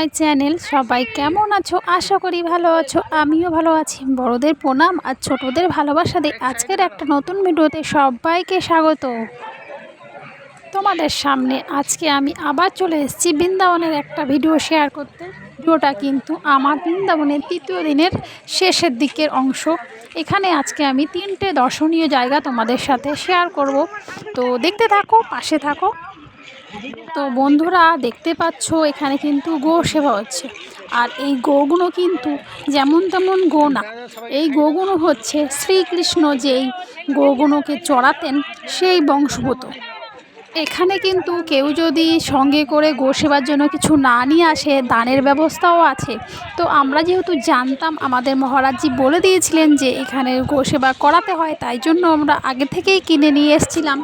My channel, সবাই কেমন আছো? আশা করি ভালো আছো। আমিও ভালো আছি। বড়দের প্রণাম আর ছোটদের ভালোবাসা দিয়ে আজকের একটা নতুন ভিডিওতে সবাইকে স্বাগত। তোমাদের সামনে আজকে আমি আবার চলে এসেছি বৃন্দাবনের একটা ভিডিও শেয়ার করতে। ভিডিওটা কিন্তু আমার বৃন্দাবনের তৃতীয় দিনের শেষের দিকের অংশ। এখানে আজকে আমি তিনটে দর্শনীয় জায়গা তোমাদের সাথে শেয়ার করব। তো দেখতে থাকো, পাশে থাকো। তো বন্ধুরা দেখতে পাচ্ছ, এখানে কিন্তু গো সেবা হচ্ছে। আর এই গোগুলো কিন্তু যেমন তেমন গো না। এই গোগুলো হচ্ছে শ্রীকৃষ্ণ যেই গোগুলোকে চড়াতেন, সেই বংশগত এখানে কিন্তু কেউ যদি সঙ্গে করে গো সেবার জন্য কিছু না নিয়ে আসে, দানের ব্যবস্থাও আছে। তো আমরা যেহেতু জানতাম, আমাদের মহারাজজি বলে দিয়েছিলেন যে এখানে গো সেবা করাতে হয়, তাই জন্য আমরা আগে থেকেই কিনে নিয়ে এসেছিলাম।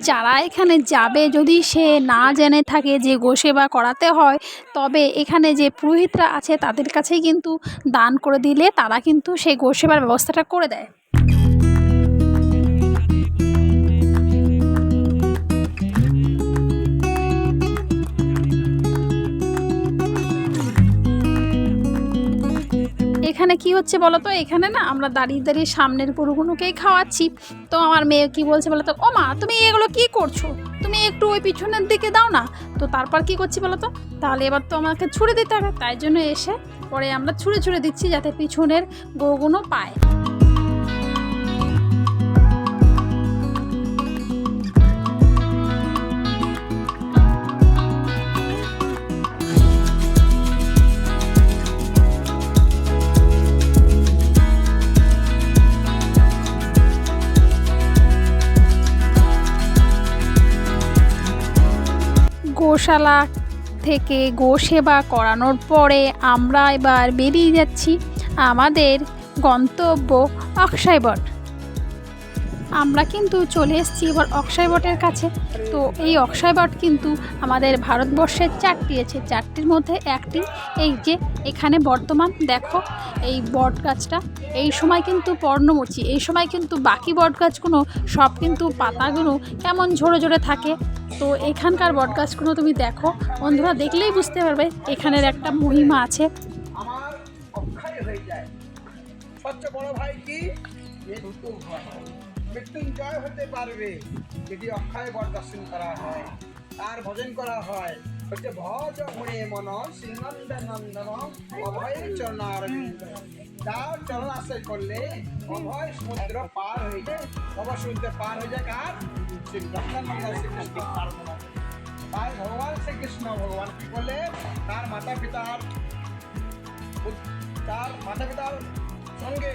যারা এখানে যাবে যদি সে না জেনে থাকে যে গোসেবা করাতে হয়, তবে এখানে যে পুরোহিতরা আছে তাদের কাছেই কিন্তু দান করে দিলে তারা কিন্তু সেই গোসেবার ব্যবস্থাটা করে দেয়। এখানে কি হচ্ছে বলো তো এখানে না আমরা দাঁড়িয়ে দাঁড়িয়ে সামনের গরুগুলোকেই খাওয়াচ্ছি। তো আমার মেয়ে কি বলছে বলো তো ও মা, তুমি এগুলো কি করছ? তুমি একটু ওই পিছনের দিকে দাও না। তো তারপর কি করছি বলো তো তাহলে এবার তো আমাকে ছুড়ে দিতে হবে। তাই জন্য এসে পরে আমরা ছুঁড়ে ছুঁড়ে দিচ্ছি যাতে পিছনের গরুগুলো পায়। গোশালা থেকে গো সেবা করানোর পরে আমরা এবার বেরিয়ে যাচ্ছি। আমাদের গন্তব্য অক্ষয়বট। আমরা কিন্তু চলে এসেছি এবার অক্ষয়বটের কাছে। তো এই অক্ষয়বট কিন্তু আমাদের ভারতবর্ষের চারটি আছে চারটির মধ্যে একটি। এই যে এখানে বর্তমান, দেখো এই বট গাছটা। এই সময় কিন্তু পর্ণমোচী, এই সময় কিন্তু বাকি বট গাছগুলো, সব কিন্তু পাতাগুলো কেমন ঝরে ঝরে থাকে। তো এখানকার বট গাছগুলো তুমি দেখো, বন্ধুরা দেখলেই বুঝতে পারবে এখানের একটা মহিমা আছে। আমার অক্ষয় হয়ে যায়। সবচেয়ে বড় ভাই কি? মৃত্যুঞ্জয় হতে পারবে যদি অক্ষয় বর দর্শন করা হয়, তার ভজন করা হয়। হচ্ছে ভজ হয়ে মন সিংনন্দ নন্দন, অভয় চরণার তার চরণ আশ্রয় করলে অভয় সমুদ্র পার হয়ে যায়। অভয় সমুদ্র পার হয়ে যায় কার? শ্রী শ্রীকৃষ্ণ। পার তাই ভগবান শ্রীকৃষ্ণ ভগবান কি করলে? তার মাতা পিতার তার মাতা পিতার সঙ্গে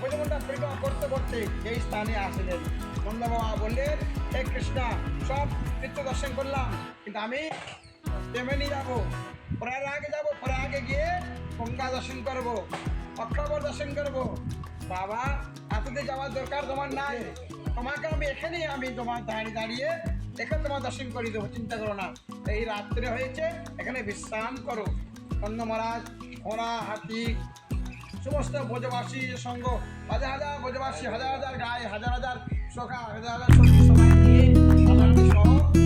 বৈকুণ্ঠা পরিক্রমা করতে করতে এই স্থানে আসলেন। নন্দ বাবা বললেন, হে কৃষ্ণ, সব তীর্থ দর্শন করলাম, কিন্তু আমি তেমনি যাব, প্রয়াগে যাব, প্রয়াগে গিয়ে গঙ্গা দর্শন করব অক্ষর দর্শন করব। বাবা, এতদিন যাওয়ার দরকার তোমার নাই। তোমাকে আমি এখানেই আমি তোমার দাঁড়িয়ে দাঁড়িয়ে এখানে তোমার দর্শন করে দেবো, চিন্তা করো না। এই রাত্রে হয়েছে, এখানে বিশ্রাম করো। অন্য মহারাজ, ঘোড়া, হাতি সমস্ত ব্রজবাসী সঙ্গ, হাজার হাজার ব্রজবাসী হাজার হাজার গায়ে, হাজার হাজার সখা হাজার হাজার সঙ্গে সবাই নিয়ে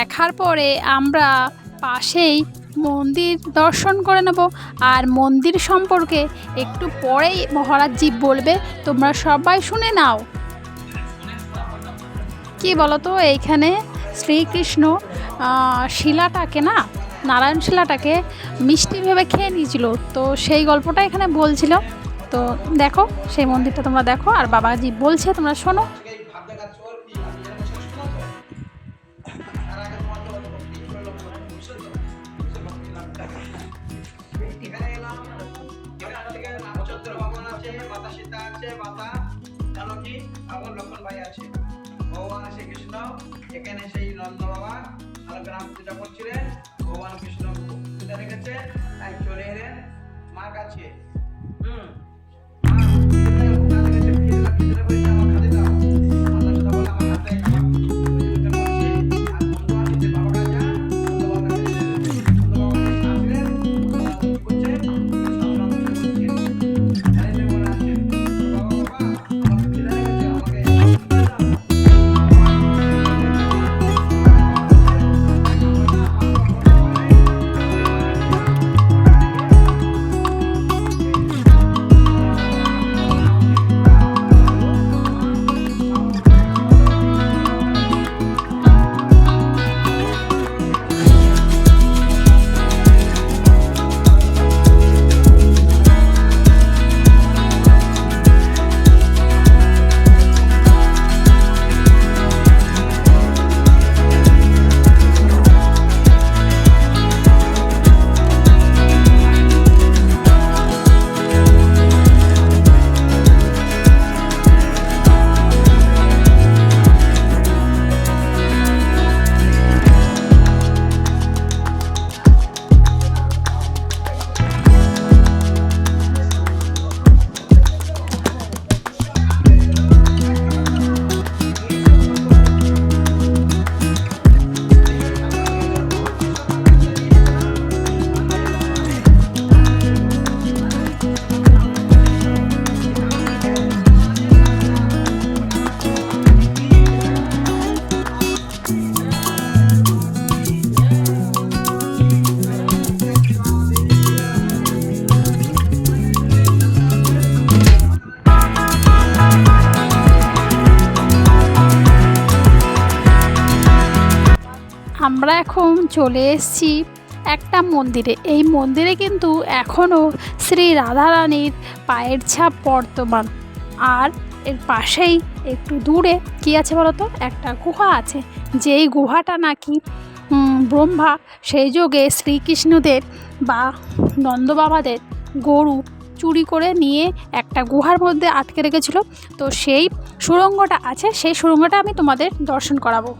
দেখার পরে আমরা পাশেই মন্দির দর্শন করে নেব। আর মন্দির সম্পর্কে একটু পরেই মহারাজজি বলবে, তোমরা সবাই শুনে নাও। কি বলতো, এইখানে শ্রীকৃষ্ণ শিলাটাকে না, নারায়ণ শিলাটাকে মিষ্টি ভেবে খেয়ে নিয়েছিল। তো সেই গল্পটা এখানে বলছিল। তো দেখো, সেই মন্দিরটা তোমরা দেখো, আর বাবাজি বলছে, তোমরা শোনো। লক্ষণ ভাই আছে। ভগবান শ্রীকৃষ্ণ এখানে সেই নন্দ বাবা আর গ্রাম পূজা করছিলেন। ভগবান কৃষ্ণ পূজা রেখেছে, তাই চলে এলেন মার কাছে। হুম। চলে এসেছি একটা মন্দিরে। এই মন্দিরে কিন্তু এখনও শ্রী রাধারানীর পায়ের ছাপ বর্তমান। আর এর পাশেই একটু দূরে কী আছে বলতো? একটা গুহা আছে। যেই গুহাটা নাকি ব্রহ্মা সেই যোগে শ্রীকৃষ্ণদের বা নন্দবাবাদের গরু চুরি করে নিয়ে একটা গুহার মধ্যে আটকে রেখেছিল। তো সেই সুড়ঙ্গটা আছে, সেই সুড়ঙ্গটা আমি তোমাদের দর্শন করাবো।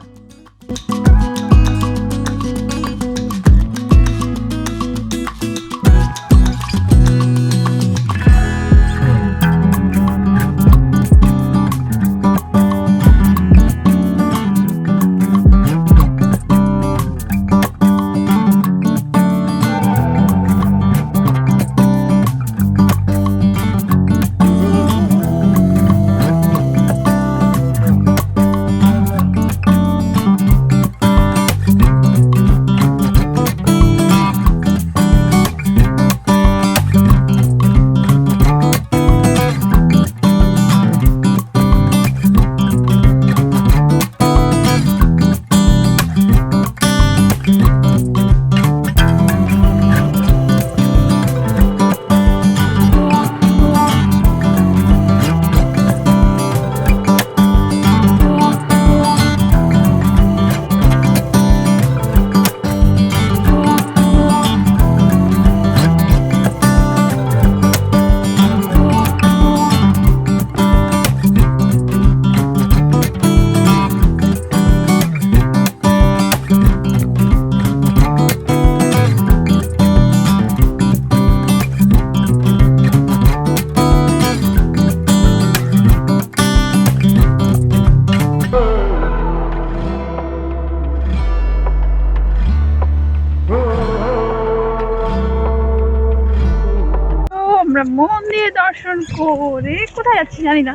মন্দির করে। কোথায় যাচ্ছি জানি না।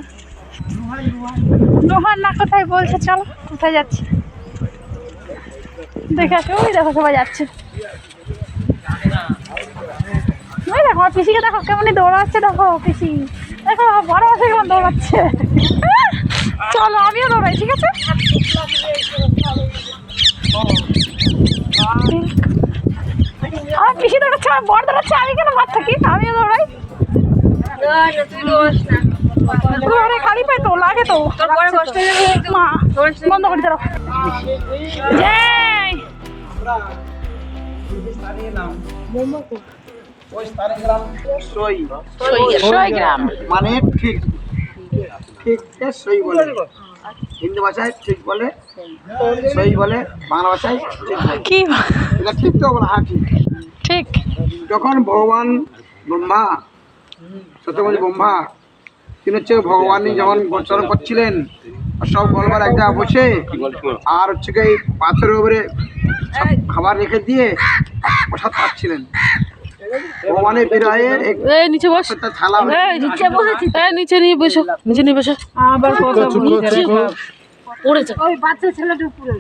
নোহার না কোথায় বলছে, চলো, কোথায় যাচ্ছি? দেখে আসো, ওই দেখো সবাই যাচ্ছে। ওই দেখো আমার পিসিকে দেখো কেমন দৌড়াচ্ছে, দেখো পিসি। দেখো, বড় মাসে কেমন দৌড়াচ্ছে। চলো, আমিও দৌড়াই, ঠিক আছে? আমার পিসি দৌড়াচ্ছে আমার বড় দৌড়াচ্ছে, আমি কেন মার থাকি আমিও দৌড়াই। দৌড়ে খালি পাই তো লাগে তো। মা বন্ধ করে দাও জয় স্থানীয় নাম ওই স্থানীয় গ্রাম সই সই গ্রাম মানে ঠিক। ঠিক সই বলে। হিন্দি ভাষায় ঠিক বলে সই বলে বাংলা ভাষায় কি? ঠিক তো বলে হ্যাঁ ঠিক। ঠিক। যখন ভগবান ব্রহ্মা সত্যমণি ব্রহ্মা তিনি হচ্ছে ভগবানই যখন গোচরণ করছিলেন সব বলবার এক জায়গায় বসে আর হচ্ছে কি পাথরের উপরে খাবার রেখে দিয়ে প্রসাদ পাচ্ছিলেন ভগবানের বিরহে এই নিচে বস। থালা নিচে বসেছি এই নিচে নিয়ে বসো নিচে নিয়ে বসো। আবার পড়ে যা। ওই বাচ্চা ছেলেটা উপরে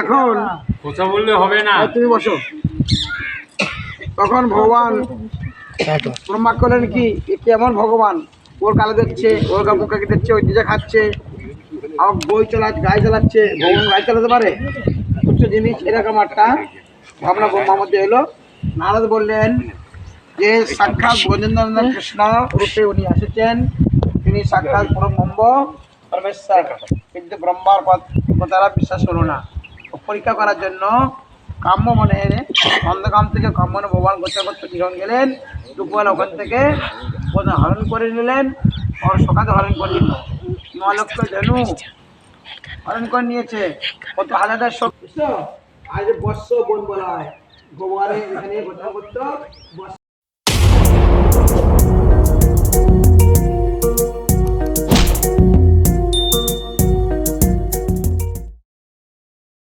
এখন কথা বললে হবে না। তুমি বসো। তখন ভগবান ব্রহ্মা করলেন কি কেমন ভগবান? ওর গালে দিচ্ছে ওর গা মুখে দিচ্ছে ওই নিজে খাচ্ছে আর বই চালা গায়ে চালাচ্ছে ভগবান গায়ে চালাতে পারে? উচ্চ জিনিস এরকম একটা ভাবনা ব্রহ্মার মধ্যে এলো। নারদ বললেন যে সাক্ষাৎ গজেন্দ্র কৃষ্ণ রূপে উনি এসেছেন। তিনি সাক্ষাৎ পরব্রহ্ম পরমেশ্বর কিন্তু ব্রহ্মার কথাটা বিশ্বাস হলো না। পরীক্ষা করার জন্য কাম্য মনে এনে অন্ধকাম থেকে কাম্যনে ভগবান গোচর করতে যখন গেলেন। দুপুরবেলা ওখান থেকে বোধহয় হরণ করে নিলেন ওর সকালে হরণ করে নিল। ন লক্ষ ধনু হরণ করে নিয়েছে। কত হাজার শক্তি। আজ বর্ষ বন বলা হয়। ভগবানের এখানে গোচর করতো